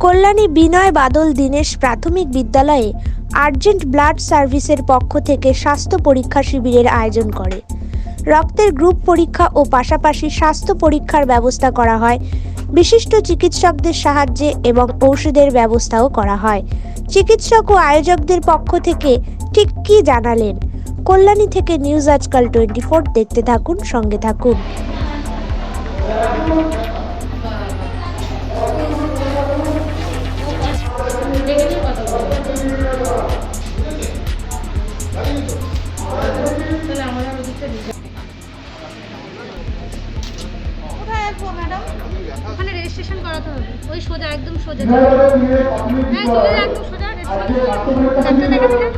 কল্যাণী বিনয় বাদল দীনেশ প্রাথমিক বিদ্যালয়ে urgent blood সার্ভিসের পক্ষ থেকে স্বাস্থ্য পরীক্ষা শিবিরের আয়োজন করে। রক্তের গ্রুপ পরীক্ষা ও পাশাপাশি স্বাস্থ্য পরীক্ষার ব্যবস্থা করা হয়। বিশিষ্ট চিকিৎসকদের সাহায্যে এবং ঔষধের ব্যবস্থাও করা হয়। চিকিৎসক ও আয়োজকদের পক্ষ থেকে ঠিক কী জানালেন? কল্যাণী থেকে নিউজ আজকাল টোয়েন্টি ফোর দেখতে থাকুন, সঙ্গে থাকুন। কোথায় আসব ম্যাডাম? ওখানে রেজিস্ট্রেশন করাতে হবে। ওই সোজা একদম সোজা। হ্যাঁ সোজা একদম সোজা রেজিস্ট্রেশন ডাক্তার দেখাবি না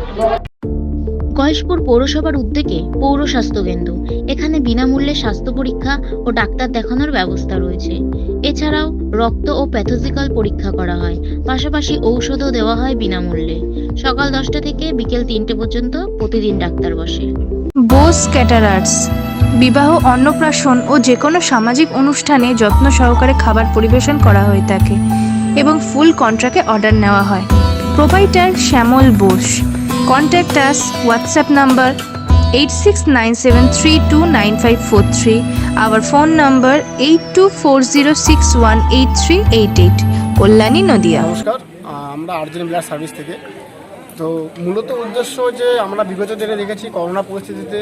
গয়েশপুর পৌরসভার উদ্যোগে পৌর স্বাস্থ্য কেন্দ্র। এখানে বিনামূল্যে স্বাস্থ্য পরীক্ষা ও ডাক্তার দেখানোর ব্যবস্থা রয়েছে। এছাড়াও রক্ত ও প্যাথোজিক্যাল পরীক্ষা করা হয়। পাশাপাশি ঔষধও দেওয়া হয় বিনামূল্যে। সকাল দশটা থেকে বিকেল তিনটে পর্যন্ত প্রতিদিন ডাক্তার বসে। বোস ক্যাটারার্স। বিবাহ, অন্নপ্রাশন ও যে কোনো সামাজিক অনুষ্ঠানে যত্ন সহকারে খাবার পরিবেশন করা হয়ে থাকে এবং ফুল কন্ট্রাক্টে অর্ডার নেওয়া হয়। Provider Shyamal Bose. Contact us, WhatsApp number eight six nine seven three two nine five four three. Our phone number eight two four zero six one eight three eight eight. Kalyani Nadia. নমস্কার আমরা urgent service থেকে তো মূলত উদ্দেশ্য যে আমরা বিগত দিনে দেখেছি করোনা পরিস্থিতিতে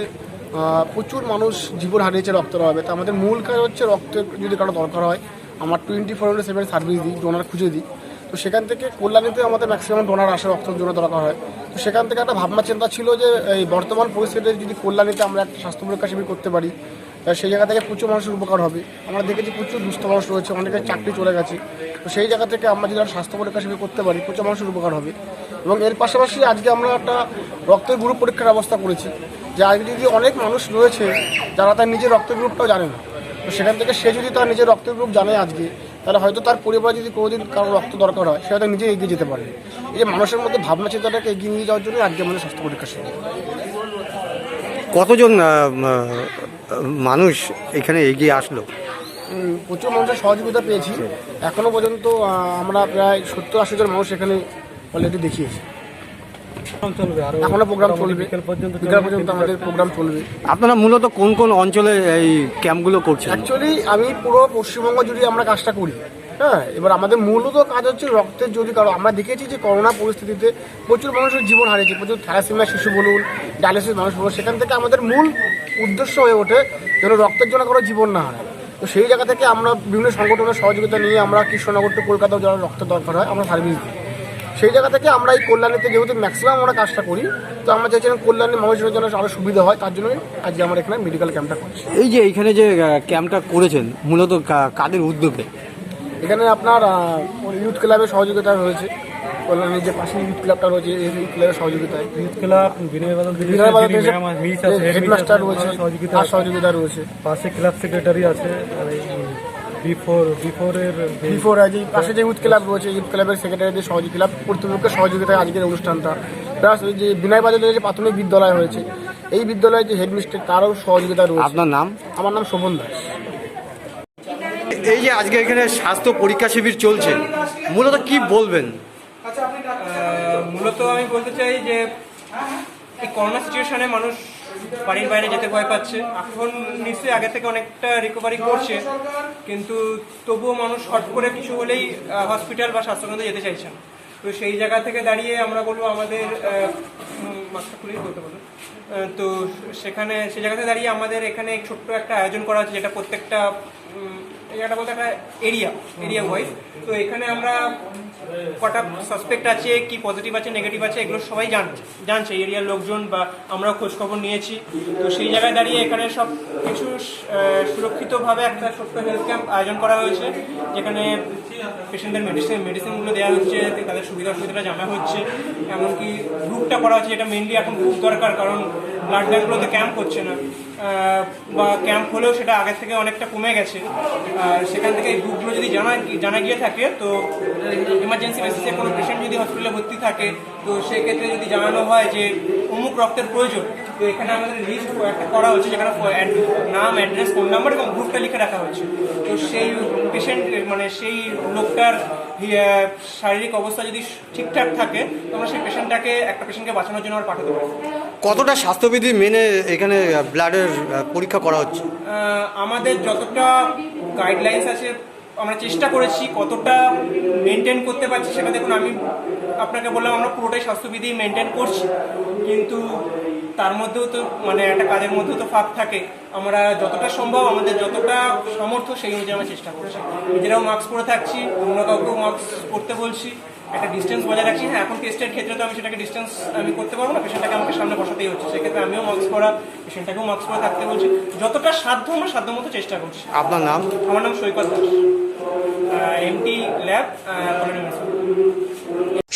প্রচুর মানুষ জীবন হারিয়েছে রক্তের অভাবে তো আমাদের মূল কাজ হচ্ছে রক্তের যদি কারও দরকার হয়, আমরা twenty four into seven service দিই ডোনার খুঁজে দিই। তো সেখান থেকে কল্যাণীতে আমাদের ম্যাক্সিমাম ডোনার আসে রক্তের জন্য দরকার হয়। তো সেখান থেকে একটা ভাবনা চিন্তা ছিল যে, এই বর্তমান পরিস্থিতিতে যদি কল্যাণীতে আমরা একটা স্বাস্থ্য পরীক্ষা শিবির করতে পারি সেই জায়গা থেকে প্রচুর মানুষের উপকার হবে। আমরা দেখেছি প্রচুর দুস্থ মানুষ রয়েছে, অনেকের চাকরি চলে গেছে। তো সেই জায়গা থেকে আমরা যদি স্বাস্থ্য পরীক্ষা শিবির করতে পারি, প্রচুর মানুষের উপকার হবে। এবং এর পাশাপাশি আজকে আমরা একটা রক্তের গ্রুপ পরীক্ষার ব্যবস্থা করেছি যে আজকে যদি অনেক মানুষ রয়েছে যারা তার নিজের রক্তের গ্রুপটাও জানে না তো সেখান থেকে সে যদি তার নিজের রক্তের গ্রুপ জানে আজকে তাহলে হয়তো তার পরিবার যদি কোনোদিন কারও রক্ত দরকার হয় সে হয়তো নিজে এগিয়ে যেতে পারে। এই যে মানুষের মধ্যে ভাবনা চিন্তাটাকে এগিয়ে নিয়ে যাওয়ার জন্য আজকে আমাদের স্বাস্থ্য পরীক্ষা শিবির কতজন মানুষ এখানে এগিয়ে আসলো? প্রচুর মানুষের সহযোগিতা পেয়েছি। এখনও পর্যন্ত আমরা প্রায় সত্তর আশি জন মানুষ এখানে অলরেডি দেখিয়েছি। এখনও প্রোগ্রাম চলবে। বিকেল পর্যন্ত আমাদের প্রোগ্রাম চলবে। আপনারা মূলত কোন কোন অঞ্চলে এই ক্যাম্পগুলো করছেন? অ্যাকচুয়ালি আমি পুরো পশ্চিমবঙ্গ জুড়ে আমরা কাজটা করি। হ্যাঁ এবার আমাদের মূলত কাজ হচ্ছে রক্তের যদি কারও আমরা দেখেছি যে করোনা পরিস্থিতিতে প্রচুর মানুষের জীবন হারিয়েছে। প্রচুর থ্যালাসেমিয়া শিশু বলুন ডায়ালিসিস মানুষ বলুন সেখান থেকে আমাদের মূল উদ্দেশ্য হয়ে ওঠে যেন রক্তের জন্য কারও জীবন না হারায়। তো সেই জায়গা থেকে আমরা বিভিন্ন সংগঠনের সহযোগিতা নিয়ে আমরা কৃষ্ণনগর টু কলকাতাও যারা রক্তের দরকার হয় আমরা সার্ভিস দিই। সেই জায়গা থেকে আমরা এই কল্যাণীতে যেহেতু ম্যাক্সিমাম আমরা কাজটা করি তো আমরা চাইছিলাম কল্যাণী মানুষের জন্য আরও সুবিধা হয় তার জন্যই আজকে আমরা এখানে মেডিকেল ক্যাম্পটা করছি। এই যে এখানে যে ক্যাম্পটা করেছেন মূলত কা- কাদের উদ্যোগে? এখানে আপনার ইউথ ক্লাবের সহযোগিতা রয়েছে কল্যাণীর যে পাশে ইউথ ক্লাবটা রয়েছে এই ইউথ ক্লাবের সহযোগিতায় youth club Binoy Badal headmaster রয়েছে সহযোগিতা সহযোগিতা রয়েছে। পাশে ক্লাব সেক্রেটারি আছে বি ফোর বি ফোরের বিফোর যে পাশে যে ইউথ ক্লাব রয়েছে ইউথ ক্লাবের সেক্রেটারিদের সহযোগী ক্লাব কর্তৃপক্ষের সহযোগিতায় আজকের অনুষ্ঠানটা। প্লাস ওই যে বিনয় বাজারের যে প্রাথমিক বিদ্যালয় হয়েছে এই বিদ্যালয়ের যে হেডমিস্টার তারও সহযোগিতা রয়েছে। আপনার নাম? আমার নাম শোভন দাস। এই যে আজকে এখানে স্বাস্থ্য পরীক্ষা শিবির চলছে মূলত কি বলবেন? মূলত আমি বলতে চাই যে এই করোনা সিচুয়েশনে মানুষ বাড়ির বাইরে যেতে ভয় পাচ্ছে। এখন নিশ্চয়ই আগে থেকে অনেকটা রিকভারি করছে, কিন্তু তবুও মানুষ হট করে কিছু হলেই হসপিটাল বা স্বাস্থ্যকেন্দ্রে যেতে চাইছেন তো সেই জায়গা থেকে দাঁড়িয়ে আমরা বলব আমাদের তো সেখানে সেই জায়গা থেকে দাঁড়িয়ে আমাদের এখানে ছোট্ট একটা আয়োজন করা হচ্ছে, যেটা প্রত্যেকটা জায়গাটা বলতে একটা এরিয়া এরিয়া ওয়াইজ তো এখানে আমরা কটা সাসপেক্ট আছে, কি পজিটিভ আছে নেগেটিভ আছে, এগুলো সবাই জানছে জানছে। এরিয়ার লোকজন বা আমরাও খোঁজখবর নিয়েছি। তো সেই জায়গায় দাঁড়িয়ে এখানে সব কিছু সুরক্ষিতভাবে একটা ছোট্ট হেলথ ক্যাম্প আয়োজন করা হয়েছে, যেখানে পেশেন্টদের মেডিসিন মেডিসিনগুলো দেওয়া হচ্ছে তাদের সুবিধা অসুবিধাটা জানা হচ্ছে। এমনকি গ্রুপটা করা হচ্ছে, যেটা মেনলি এখন খুব দরকার, কারণ ব্লাড ব্যাঙ্কগুলোতে ক্যাম্প হচ্ছে না। বা ক্যাম্প হলেও সেটা আগের থেকে অনেকটা কমে গেছে। আর সেখান থেকে এই গ্রুপগুলো যদি জানা জানা গিয়ে থাকে, তো ইমার্জেন্সি বেসিসে কোনো পেশেন্ট যদি হসপিটালে ভর্তি থাকে, তো সেক্ষেত্রে যদি জানানো হয় যে অমুক রক্তের প্রয়োজন তো এখানে আমাদের লিস্ট একটা করা হচ্ছে যেখানে নাম অ্যাড্রেস ফোন নাম্বার এবং গ্রুপটা লিখে রাখা হয়েছে। তো সেই পেশেন্ট মানে সেই লোকটার শারীরিক অবস্থা যদি ঠিকঠাক থাকে তো আমরা সেই পেশেন্টটাকে একটা পেশেন্টকে বাঁচানোর জন্য আমরা পাঠাতে পারি। কতটা স্বাস্থ্যবিধি মেনে এখানে ব্লাডের পরীক্ষা করা হচ্ছে? আমাদের যতটা গাইডলাইন্স আছে আমরা চেষ্টা করেছি কতটা মেনটেন করতে পারছি সেটা দেখুন, আমি আপনাকে বললাম আমরা পুরোটাই স্বাস্থ্যবিধি মেনটেন করছি। কিন্তু তার মধ্যেও তো মানে একটা কাজের মধ্যেও তো ফাঁক থাকে। আমরা যতটা সম্ভব আমাদের যতটা সামর্থ্য সেই অনুযায়ী আমরা চেষ্টা করছি। নিজেরাও মাস্ক পরে থাকছি, অন্য কাউকেও মাস্ক পরতে বলছি। একটা ডিস্টেন্স বজায় রাখি। হ্যাঁ এখন টেস্টের ক্ষেত্রে তো আমি সেটাকে ডিস্টেন্স আমি করতে পারব না পেশেন্টটাকে আমাকে সামনে বসাতেই হচ্ছে। সেক্ষেত্রে আমিও মাস্ক পরা পেশেন্টটাকেও মাস্ক পরে থাকতে বলছি। যতটা সাধ্য আমরা সাধ্য মতো চেষ্টা করছি। আপনার নাম? আমার নাম Saikat Das. MT lab colony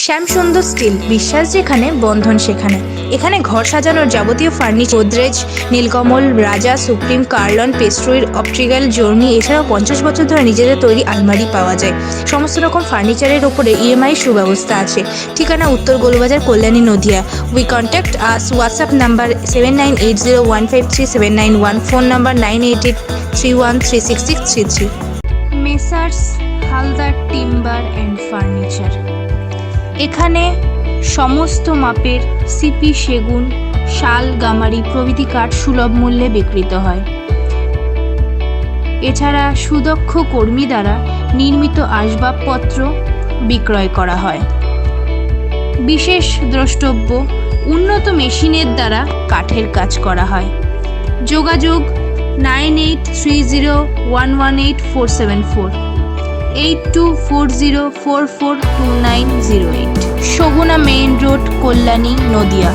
Shyamsundar steel, বিশ্বাস যেখানে, বন্ধন সেখানে। এখানে ঘর সাজানোর যাবতীয় ফার্নিচার, গোদরেজ, নীলকমল, রাজা, সুপ্রিম, কার্লন পেস্ট্রয়ের অপট্রিক্যাল জর্নি, এছাড়াও পঞ্চাশ বছর ধরে নিজেদের তৈরি আলমারি পাওয়া যায়। সমস্ত রকম ফার্নিচারের ওপরে ইএমআই সুব্যবস্থা আছে। ঠিকানা Uttar Golbazar, Kalyani, Nadia. We contact us WhatsApp number seven nine eight zero one five three seven nine one phone number nine eight eight three one three six six three three messrs Haldar timber and furniture এখানে সমস্ত মাপের CP সেগুন, শাল, গামারি প্রভৃতি কাঠ সুলভ মূল্যে বিক্রিত হয়। এছাড়া সুদক্ষ কর্মী দ্বারা নির্মিত আসবাবপত্র বিক্রয় করা হয়। বিশেষ দ্রষ্টব্য, উন্নত মেশিনের দ্বারা কাঠের কাজ করা হয়। যোগাযোগ nine eight three zero one one eight four seven four. Eight two four zero four four two nine zero eight main road Kalyani Nadia